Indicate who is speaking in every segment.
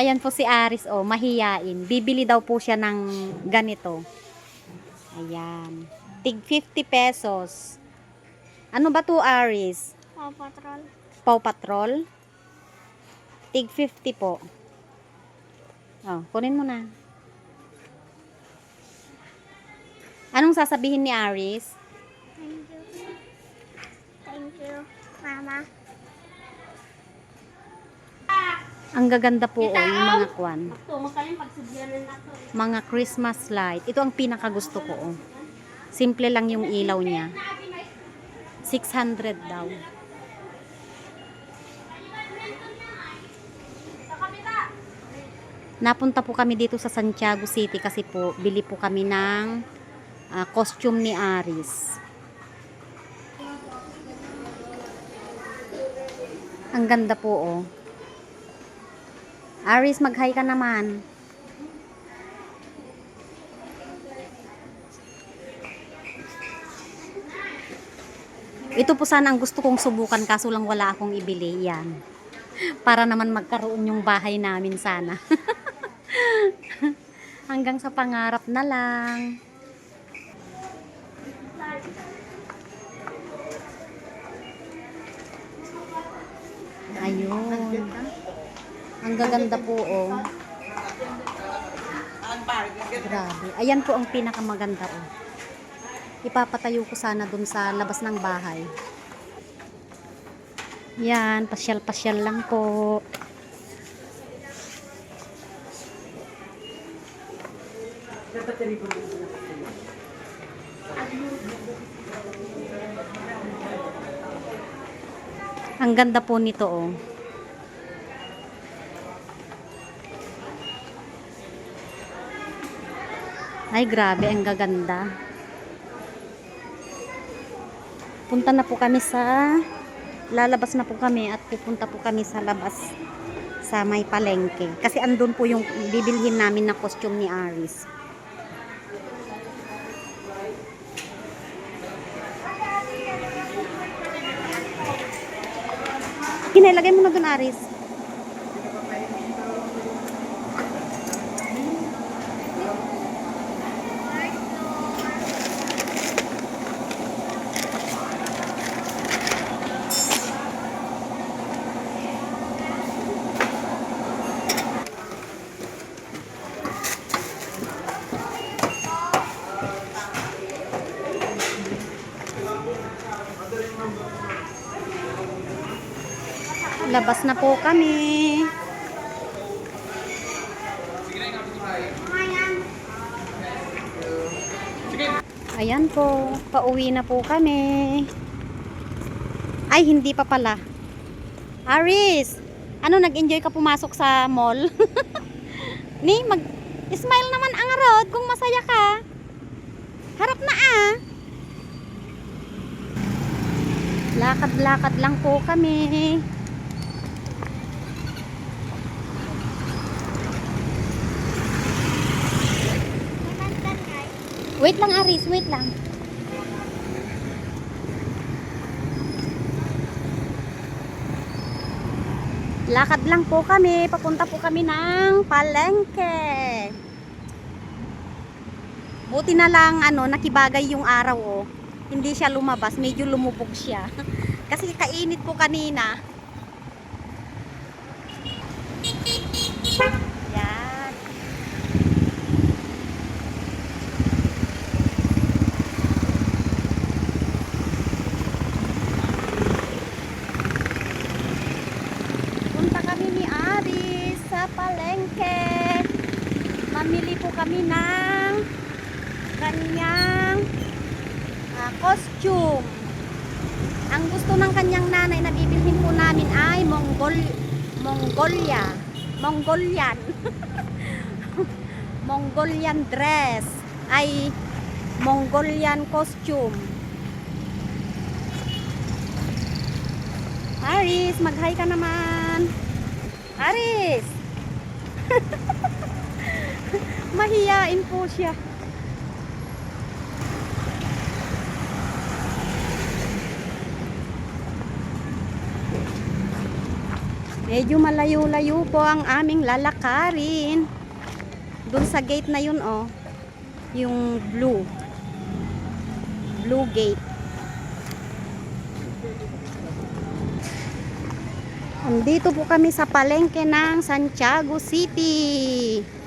Speaker 1: Ayan po si Aris, oh, mahiyain. Bibili daw po siya ng ganito. Ayan. Tig 50 pesos. Ano ba to, Aris?
Speaker 2: Paw Patrol.
Speaker 1: Paw Patrol? Tig 50 po. Oh, kunin mo na. Anong sasabihin ni Aris?
Speaker 2: Thank you. Thank you, Mama.
Speaker 1: Ang gaganda po oh, yung mga kwan.
Speaker 2: Pagsubyanan na to.
Speaker 1: Mga Christmas light. Ito ang pinakagusto ko oh. Simple lang yung ilaw niya. 600 daw. Napunta po kami dito sa Santiago City kasi po bili po kami ng ah, costume ni Aris. Ang ganda po oh. Aris, mag-hi ka naman. Ito po sana ang gusto kong subukan kaso lang wala akong ibili. Yan. Para naman magkaroon yung bahay namin sana. Hanggang sa pangarap na lang. Ayun. Ang gaganda po, oh. Grabe. Ayan po ang pinakamaganda, oh. Ipapatayo ko sana dun sa labas ng bahay. Yan, pasyal-pasyal lang po. Ang ganda po nito, oh. Ay, grabe, ang gaganda. Punta na po kami sa lalabas na po kami at pupunta po kami sa labas sa may palengke. Kasi andun po yung bibilhin namin na costume ni Aris. Kinalagay mo na dun, Aris. Labas na po kami. Ayan po, pauwi na po kami. Ay, hindi pa pala. Aris, ano, nag-enjoy ka pumasok sa mall? Ni, mag-smile naman ang road kung masaya ka. Harap na ah. Lakad-lakad lang po kami. Wait lang, Aris. Wait lang. Lakad lang po kami. Papunta po kami ng palengke. Buti na lang, ano, nakibagay yung araw, oh. Hindi siya lumabas. Medyo lumubog siya. Kasi kainit po kanina. Yan. Punta kami ni Aris sa palengke. Mamili po kami ng kanyang ah, costume. Ang gusto ng kanyang nanay na bibilhin po namin ay Mongol Mongolia. Mongolian. Mongolian dress. Ay Mongolian costume. Aris, mag-hi ka naman. Aris! Mahiyain po siya. Medyo malayo-layo po ang aming lalakarin. Doon sa gate na yun, oh. Yung blue. Blue gate. Andito po kami sa palengke ng Santiago City.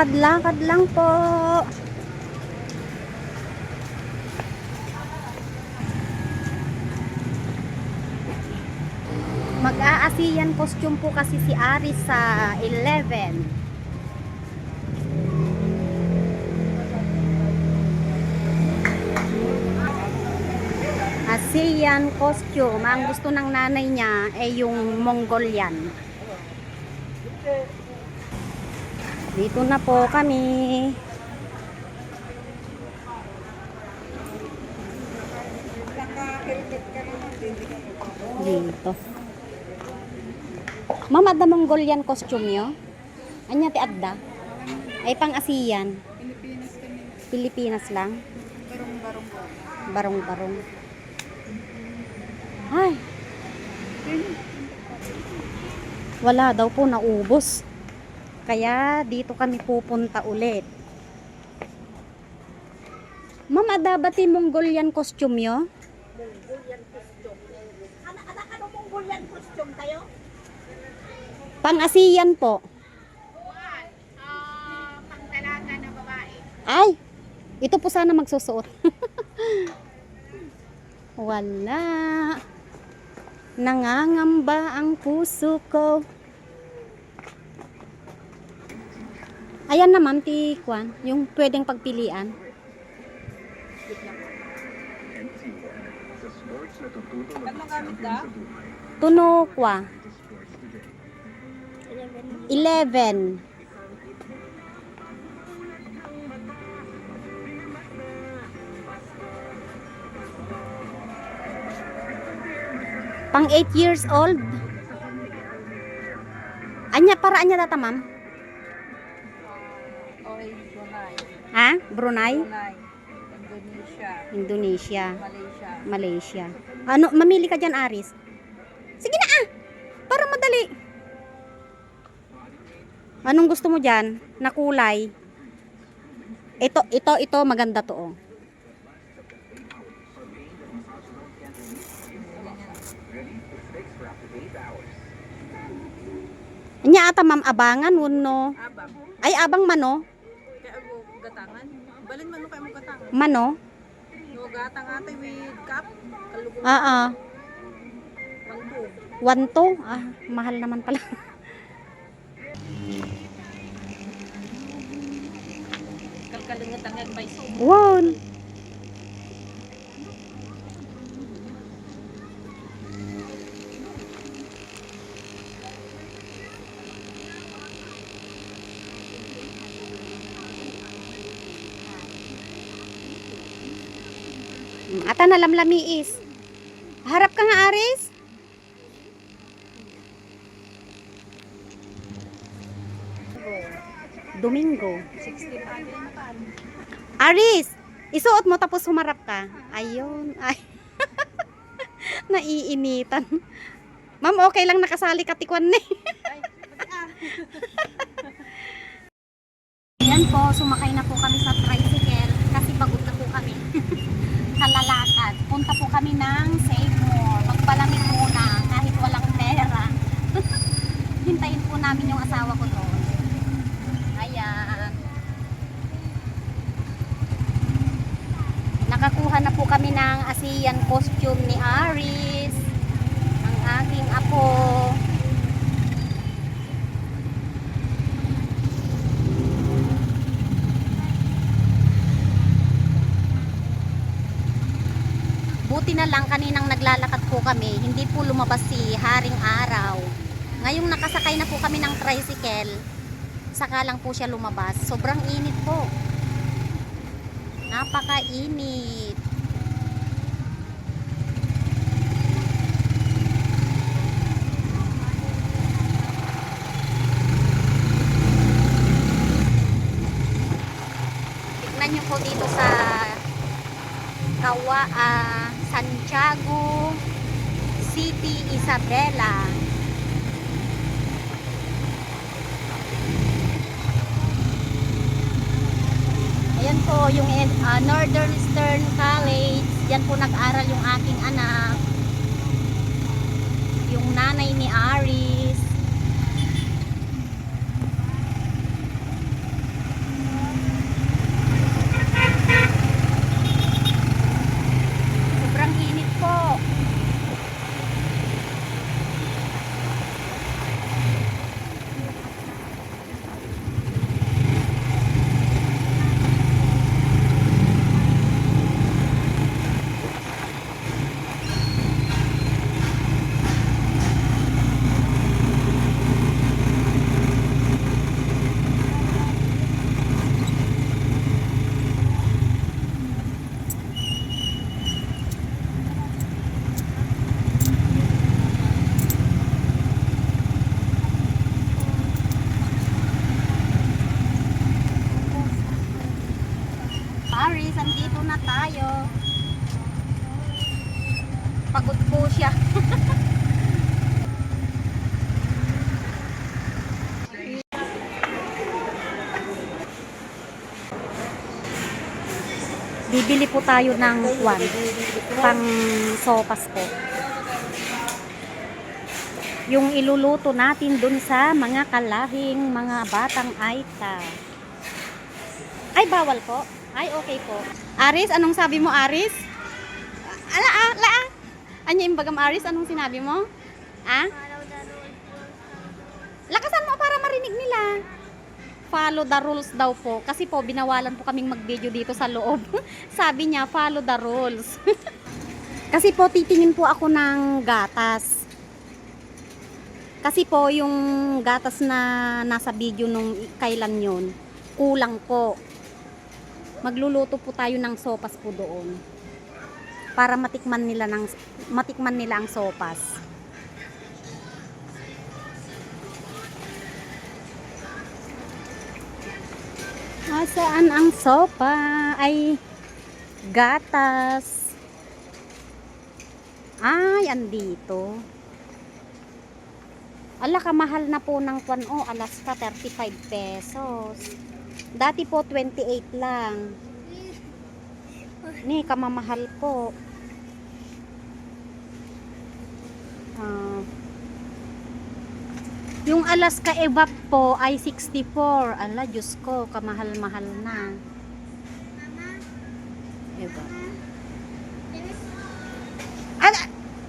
Speaker 1: Lakad-lakad lang po. Mag-aasiyan costume po kasi si Aris sa 11. Asian costume. Ang gusto ng nanay niya ay yung Mongolian. Dito na po kami. Dito. Ma'am, adda Mongolian costume yo? Anya ti adda? Ay pang ASEAN.
Speaker 3: Pilipinas kami.
Speaker 1: Pilipinas lang.
Speaker 3: Barong-barong.
Speaker 1: Barong-barong. Ay. Wala daw po naubos. Kaya dito kami pupunta ulit. Ma'am, ada ba ti Mongolian costume yo?
Speaker 2: Ano Mongolian costume tayo?
Speaker 1: Pang ASEAN po.
Speaker 3: pang dalaga na babae.
Speaker 1: Ay, ito po sana magsusuot. Wala. Nangangamba ang puso ko. Ayan naman, ti Kwan, yung pwedeng pagpilian. Tuno kwa. 11. Pang 8 years old. Anya para anya data ma'am? Ha? Brunei?
Speaker 3: Brunei. Indonesia.
Speaker 1: Indonesia.
Speaker 3: Malaysia.
Speaker 1: Malaysia. Ano, mamili ka dyan, Aris. Sige na ah! Para madali. Anong gusto mo dyan? Na kulay? Ito, ito, ito, maganda to oh. Anya ata ma'am abangan no.
Speaker 3: Abang.
Speaker 1: Ay abang mano.
Speaker 3: Gatangan. Balin man mo kayo mo gatangan.
Speaker 1: Mano.
Speaker 3: No gatang ate with cup. Kalugo.
Speaker 1: Ah ah. One? Ah, mahal naman pala.
Speaker 3: Kalkalingat ang yan by so.
Speaker 1: Wow. Ata na lamlami is. Harap ka nga, Aris. Domingo.
Speaker 3: 16 ate na pa.
Speaker 1: Aris, isuot mo tapos humarap ka. Ayun. Ay. Naiinitan. Ma'am, okay lang nakasali ka tikwan ni. Yan po, sumakay na po kami sa tricycle kasi pagod na po kami. Kalalakad. Punta po kami ng Save More. Magpalamig muna kahit walang pera. Hintayin po namin yung asawa ko doon. Ayan. Nakakuha na po kami ng ASEAN costume ni Aris. Ang aking apo. Buti na lang kaninang naglalakad po kami, hindi po lumabas si Haring Araw. Ngayong nakasakay na po kami ng tricycle, saka lang po siya lumabas. Sobrang init po. Napakainit. Tignan nyo po dito sa Kawa, ah, Santiago City, Isabela. Ayan po yung ah, Northern Eastern College. Yan po nag-aral yung aking anak. Yung nanay ni Aris. Sobrang init po. Paris, andito na tayo. Pagod po siya. Bibili po tayo ng kwan, pang sopas po. Yung iluluto natin dun sa mga kalahing mga batang aita. Ay, bawal po. Ay, okay po. Aris, anong sabi mo, Aris? Ala, ah, ala, ah. Anya yung bagam, Aris? Anong sinabi mo? Ah? Lakasan mo para marinig nila. Follow the rules daw po. Kasi po, binawalan po kaming mag-video dito sa loob. sabi niya, follow the rules. Kasi po, titingin po ako ng gatas. Kasi po, yung gatas na nasa video nung kailan yon kulang po magluluto po tayo ng sopas po doon para matikman nila ng matikman nila ang sopas. Asaan ang sopa? Ay gatas. Ay, andito. Ala, kamahal na po ng kwan. Oh, Alaska, 35 pesos. Dati po, 28 lang. Ni, kamamahal po. Ah. yung Alaska Evap po ay 64. Ala, Diyos ko, kamahal-mahal na. Ala,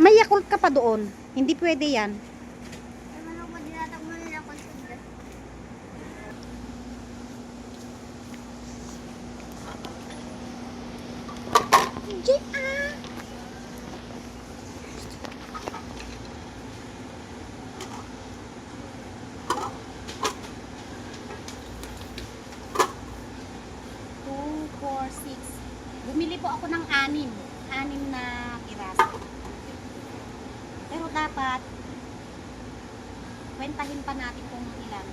Speaker 1: may Yakult ka pa doon. Hindi pwede yan. Two, four, six. Bumili po ako ng anim. Anim na piraso. Pero dapat, kwentahin pa natin kung ilan.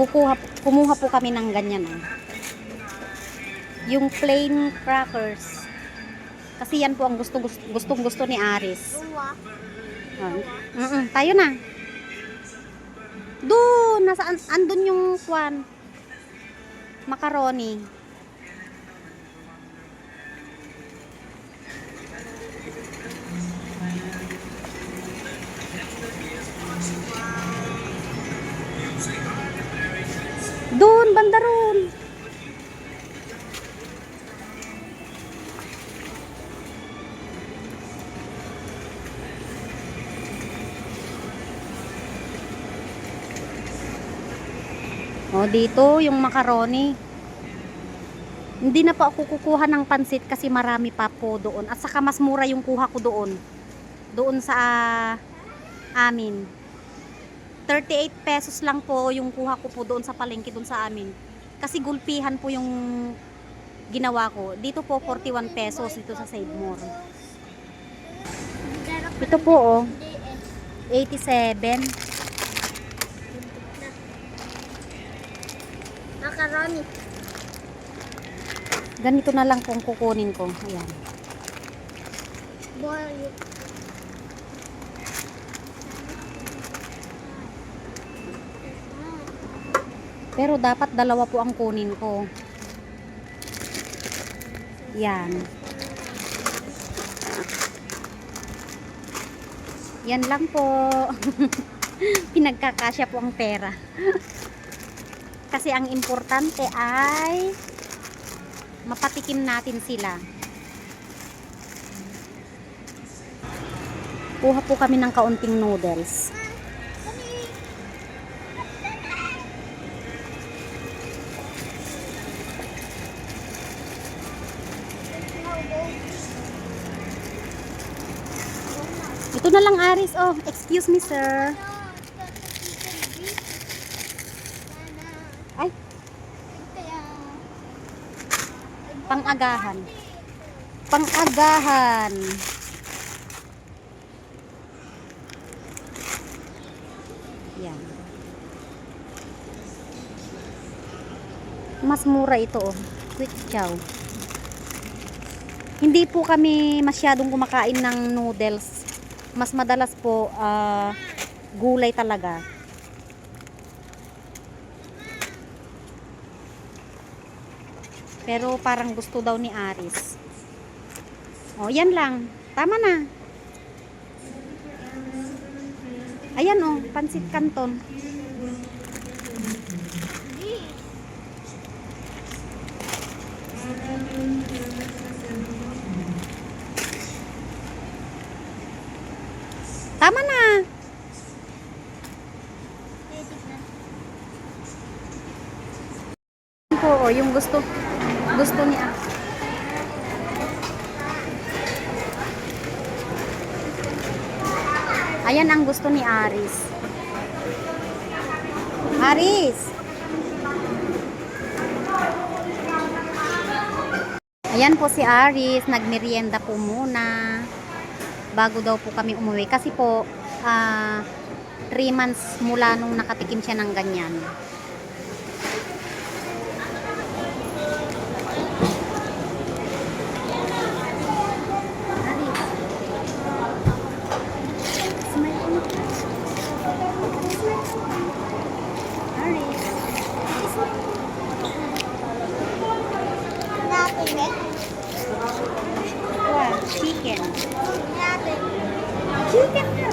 Speaker 1: Kukuha, kumuha po kami ng ganyan. Oh. Yung plain crackers. Kasi yan po ang gusto, gusto, gustong gusto ni Aris. Oh. Mm-mm, tayo na. Doon, nasaan, andun yung kwan. Macaroni. Doon, banda roon. O, dito yung macaroni. Hindi na po ako kukuha ng pansit kasi marami pa po doon. At saka mas mura yung kuha ko doon. Doon sa ah, amin. 38 pesos lang po yung kuha ko po doon sa palengke doon sa amin. Kasi gulpihan po yung ginawa ko. Dito po 41 pesos dito sa Save More. Ito po oh, 87.
Speaker 2: Macaroni.
Speaker 1: Ganito na lang kung kukunin ko. Ayan.
Speaker 2: Boil.
Speaker 1: Pero dapat dalawa po ang kunin ko. Yan. Yan lang po. Pinagkakasya po ang pera. Kasi ang importante ay mapatikim natin sila. Kuha po kami ng kaunting noodles. Ito na lang Aris. Oh, excuse me sir. Pang-agahan. Pang-agahan. Yan. Mas mura ito oh. Quick chow. Hindi po kami masyadong kumakain ng noodles. Mas madalas po ah, gulay talaga. Pero parang gusto daw ni Aris. Oh, yan lang. Tama na. Ayan oh, pansit canton. Tama na. po oh, yung gusto gusto niya. Ayan ang gusto ni Aris. Aris. Ayan po si Aris, nagmerienda po muna bago daw po kami umuwi kasi po 3 months mula nung nakatikim siya ng ganyan.
Speaker 2: Natin eh.
Speaker 1: Wow, chicken.
Speaker 2: Natin.
Speaker 1: Chicken na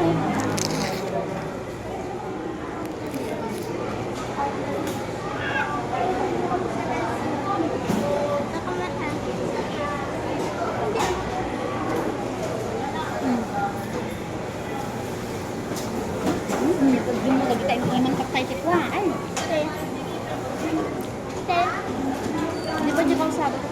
Speaker 2: Ako mata.
Speaker 1: Hmm, pag mo lagi tayong iman kaptay tikwa. Ay,
Speaker 2: Te. Te.
Speaker 1: di ba di bang sabi ko